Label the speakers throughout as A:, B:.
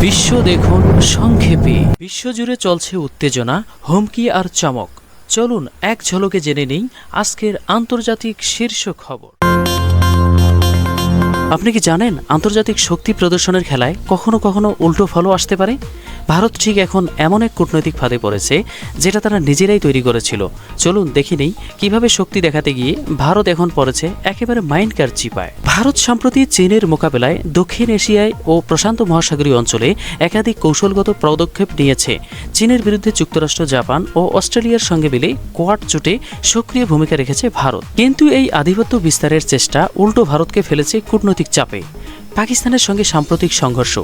A: বিশ্ব দেখুন সংক্ষেপে। বিশ্বজুড়ে চলছে উত্তেজনা, হুমকি আর চমক। চলুন এক ঝলকে জেনে নেই আজকের আন্তর্জাতিক শীর্ষ খবর। আপনি কি জানেন আন্তর্জাতিক শক্তি প্রদর্শনের খেলায় কখনো কখনো উল্টো ফলও আসতে পারে? ভারত ঠিক এখন এমন এক কূটনৈতিক ফাঁদে পড়েছে যেটা তারা নিজেরাই তৈরি করেছিল। চলুন দেখে নেই কীভাবে শক্তি দেখাতে গিয়ে ভারত এখন পড়েছে একেবারে মাইন্ড কার চিপায়। ভারত সম্প্রতি চীনের মোকাবেলায় দক্ষিণ এশিয়ায় ও প্রশান্ত মহাসাগরীয় অঞ্চলে একাধিক কৌশলগত পদক্ষেপ নিয়েছে। চীনের বিরুদ্ধে যুক্তরাষ্ট্র, জাপান ও অস্ট্রেলিয়ার সঙ্গে মিলে কোয়াড জোটে সক্রিয় ভূমিকা রেখেছে ভারত। কিন্তু এই আধিপত্য বিস্তারের চেষ্টা উল্টো ভারতকে ফেলেছে কূটনৈতিক চাপে। পাকিস্তানের সঙ্গে সাম্প্রতিক সংঘর্ষ,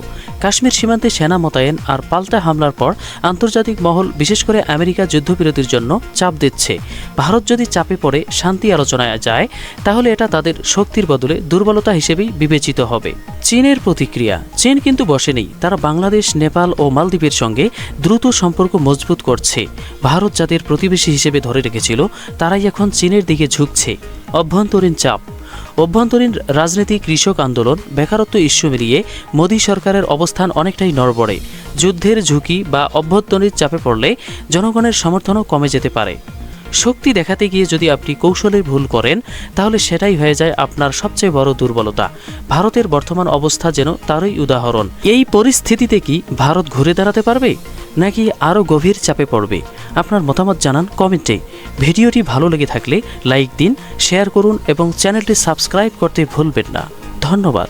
A: কাশ্মীর সীমান্তে সেনা মোতায়েন আর পাল্টা হামলার পর আন্তর্জাতিক মহল বিশেষ করে আমেরিকা যুদ্ধবিরতির জন্য চাপ দিচ্ছে। ভারত যদি চাপে পড়ে, শান্তি আলোচনায় যায়, তাহলে এটা তাদের শক্তির বদলে দুর্বলতা হিসেবেই বিবেচিত হবে। চীনের প্রতিক্রিয়া, চীন কিন্তু বসেনি, তারা বাংলাদেশ, নেপাল ও মালদ্বীপের সঙ্গে দ্রুত সম্পর্ক মজবুত করছে। ভারত যাদের প্রতিবেশী হিসেবে ধরে রেখেছিল, তারাই এখন চীনের দিকে ঝুঁকছে। অভ্যন্তরীণ চাপ অভ্যন্তরীণ রাজনীতি, কৃষক আন্দোলন, বেকারত্ব ইস্যু মিলিয়ে মোদী সরকারের অবস্থান অনেকটাই নড়বড়ে। যুদ্ধের ঝুঁকি বা অভ্যন্তরীণ চাপে পড়লে জনগণের সমর্থনও কমে যেতে পারে। শক্তি দেখাতে গিয়ে যদি আপনি কৌশলের ভুল করেন, তাহলে সেটাই হয়ে যায় আপনার সবচেয়ে বড় দুর্বলতা। ভারতের বর্তমান অবস্থা যেন তারই উদাহরণ। এই পরিস্থিতিতে কি ভারত ঘুরে দাঁড়াতে পারবে? নাকি আরও গভীর চাপে পড়বে? আপনার মতামত জানান কমেন্টে। ভিডিওটি ভালো লেগে থাকলে লাইক দিন, শেয়ার করুন এবং চ্যানেলটি সাবস্ক্রাইব করতে ভুলবেন না। ধন্যবাদ।